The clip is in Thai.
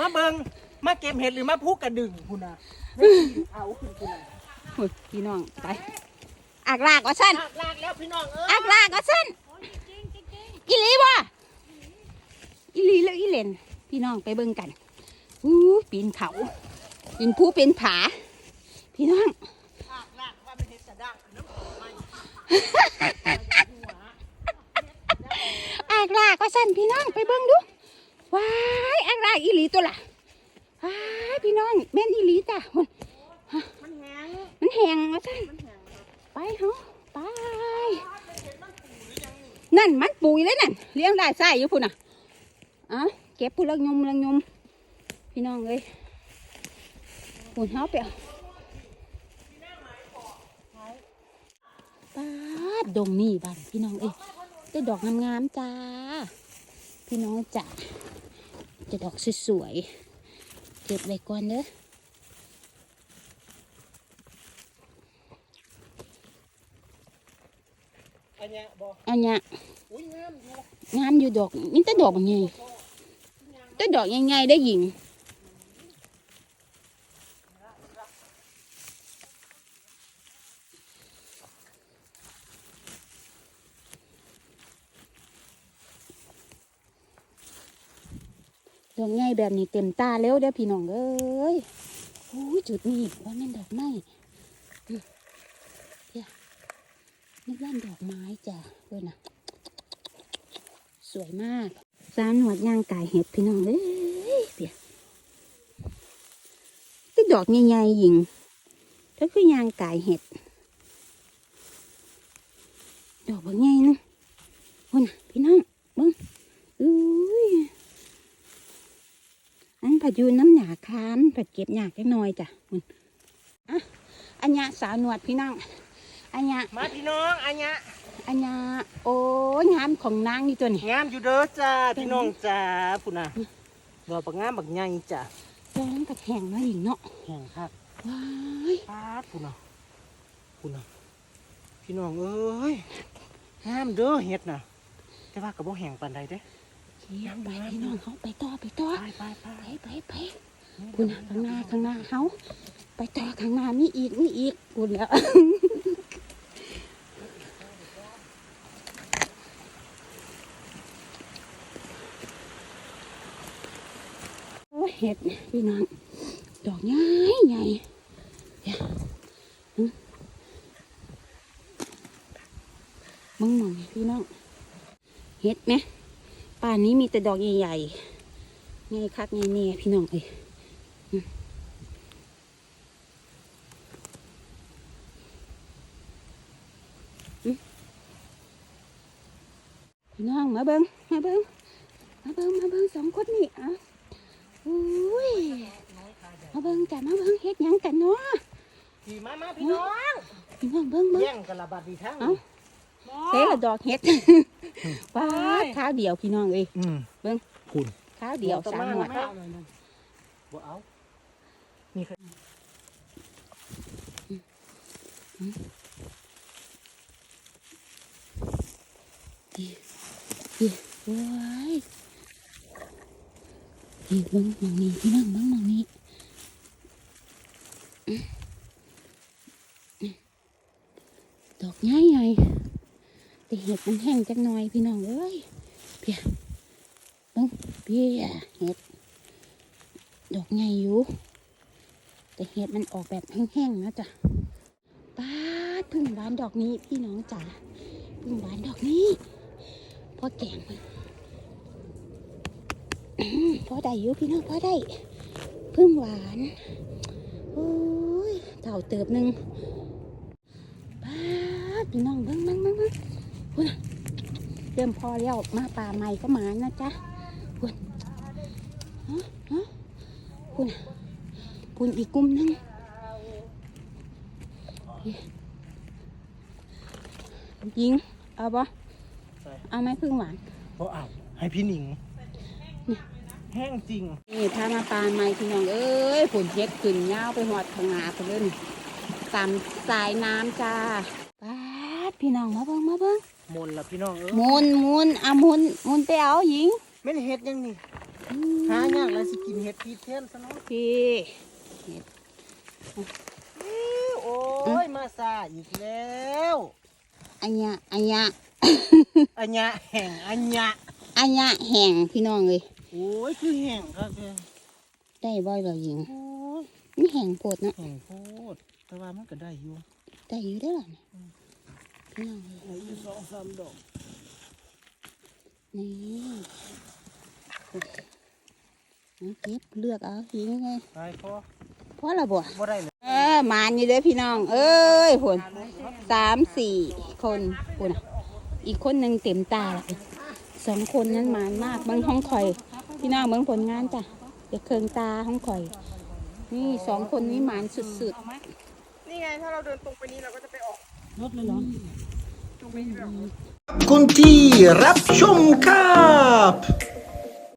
มาเบิงมาเก็บเห็ดหรือมาพูกกระดึงคุณน่ะเอาขึ้นคุณน่ะอุ๊ยพี่น้องไปอักลากว่าสั้นลากลากแล้วพี่น้องเอ้ยอักลากว่าสั้นอีหลีบ่อีหลีแล้วอีเหลนพี่น้องไปเบิ่งกันอู้ปีนเขาปีนผู้เป็นผา พี่น้องลากลากว่ามันเห็ดกระด้างน้ำตกไหมอักลากว่าสั้นพี่น้องไปเบิ่งดู ว้ายอักลากอีหลีตัวละว้ายพี่น้องแม่นอีหลีจ้ะหุ่นมันแห้งมันแหงว่าสั้นมันแห้งครับไปเฮาไปนั่นมันปุ๋ยเลยนั่นเลี้ยงได้ไส้อยู่พุ่นน่ะอะเก็บพุ่นลังยมลังยมพี่น้องเอ้ยพุ่นเฮาไปเอาป้าดดงนี่บ้านพี่น้องเอ้ยได้ดอกงามๆจ้าพี่น้องจ้า จะดอกสวยๆ เก็บไว้ก่อนเด้ออันเนี้ยบอกอันเนี้ยอุ้ยงามอยู่งามอยู่ดอกนี่แต่ดอกบางไงแต่ดอกยังไงได้หญิง ดอกไงแบบนี้เต็มตาแล้วเด้อพี่น้องเอ้ยโอ้จุดนี้ว่าแม่นดอกไม้เดี๋ยนี่ย่านดอกไม้จ้ะเว้ยนะสวยมากสาวหนวดย่างกายเห็ดพี่น้องเอ้ยเปียก็ดอกใหญ่ๆหญิงก็คือย่างกายเห็ด ดอกบางใหญ่นึงโอ้น่ะพี่น้องเบิ้งอุ้ย อันผัดอยูน้ำหนาคานผัดเก็บหยากจักหน่อยจ้ะมันอะอันเนี้ยสาวหนวดพี่น้องอันเนี้ยมาพี่น้องอันเนี้ยอันเนี้ยโอ้ยงามของนางนี่ตัวนี้งามอยู่เด้อจ้าพี่น้องจ้าพุ่นน่ะดอกบักงามบักใหญ่จ้าตัวนั้นกับแห้งมาอีกเนาะแห้งครับว้ายปาดพุ่นน่ะพุ่นน่ะพี่น้องเอ้ยงามเด้อเห็ดน่ะแต่ว่าก็บ่แห้งปานใดเด้ เขี่ยไปพี่น้องเขาไปต่อไปต่อไปไปไปไปไปไปคุณน่ะข้างหน้าข้างหน้าเขาไปต่อข้างหน้ามีอีกมีอีกคุณแล้วโอ้ยเห็ดพี่น้องดอกใหญ่ใหญ่เดี๋ยวหึมึงมองนี่พี่น้องเห็ดไหม ป่านนี้มีแต่ดอกใหญ่ๆไงคักไงเนี่ยพี่น้องเอ้ยหึหึพี่น้องมาเบิ้งมาเบิ้งมาเบิ้งมาเบิ้งสองคนนี่อะอุ้ยมาเบิ้งจ้ะมาเบิ้งเฮ็ดหยังกันเนาะพี่มามาพี่น้องพี่น้องเบิ้งเบิ้งแย่งกันละบาดดีทั้ง เอ้าเฮ้ละดอกเฮ็ดว้าดข้าวเดียวพี่น้องเอ้ยอืมเบิ่งคุณข้าวเดียวสามหมวดบ่เอานี่คือว้ายนี่เบิ่งมองนี้พี่น้องเบิ่งมองนี้อื้ออื้อดอกใหญ่ใหญ่ แต่เห็ดมันแห้งจักหน่อยพี่น้องเอ้ยเพียบิ่งเพียเห็ดดอกใหญ่อยู่แต่เห็ดมันออกแบบแห้งๆนะจ๊ะป้าดพึ่งหวานดอกนี้พี่น้องจ๋าพึ่งหวานดอกนี้พ่อแกงมันอื้อพอได้อยู่พี่น้องพ่อได้พึ่งหวานโอ้ยเต่าเติบหนึ่งป้าดพี่น้องเบิ้งเบิ้งเบิ้ง เบิ้งพุ่นน่ะเริ่มพอแล้วมาป่าใหม่ก็มานะจ๊ะพุ่นฮะฮะพุ่นน่ะพุ่นอีกกลุ่มหนึงยิง เอาปะเอาไหมพึ่งหวานบ่เอาให้พี่หนิง แห้งจริง นี่พามาปลาไม้พี่น้องเอ้ยผลเย็ดขึ้นยาวไปหอดทางนาไปเลยนี่ตามสายน้ำจ้าป้าดพี่น้องมาเบิ่งมาเบิ่ง มนต์ละพี่น้องเอ้ยหมุนหมุนอะหมุนหมุนไปเอาหญิงแม่นเฮ็ดยังนี่อืหายากแล้วสิกินเห็ดพีเทียนซะเนาะพี่โอ้ยมาซาอีกแล้วอันเนี้ยอันเนี้ยอันยะแห่งอันยะอันเนี้ยแห้งพี่น้องเลยโอ้ยคือแห่งครับแกได้บ่อยบ่หญิงโอ้ยมันแห้งโพดเนาะแห่งโพดแต่ว่ามันก็ได้อยู่ได้อยู่ได้อล่ะเนี่ยพี่น้องเลยเหลือ อยู่สองสามดอก นี่เอาเก็บเลือกเอาหญิงไงตายพอพอและบ่บ่ได้เลยเออหมานอยู่เด้อพี่น้อง เอ้ยผลสามสี่คนพุ่นน่ะอีกคนหนึ่งเต็มตาละสองคนนั้นหมานมากเบางห้องคอย พี่น้องเบิ่งผลงานจ้ะเดี๋ยวเคืองตาห้องคอย นี่สองคนนี้หมานสุดนี่ไงถ้าเราเดินตรงไปนี้เราก็จะไปออกรถเลยเหรอ คุณที่รับชมครับ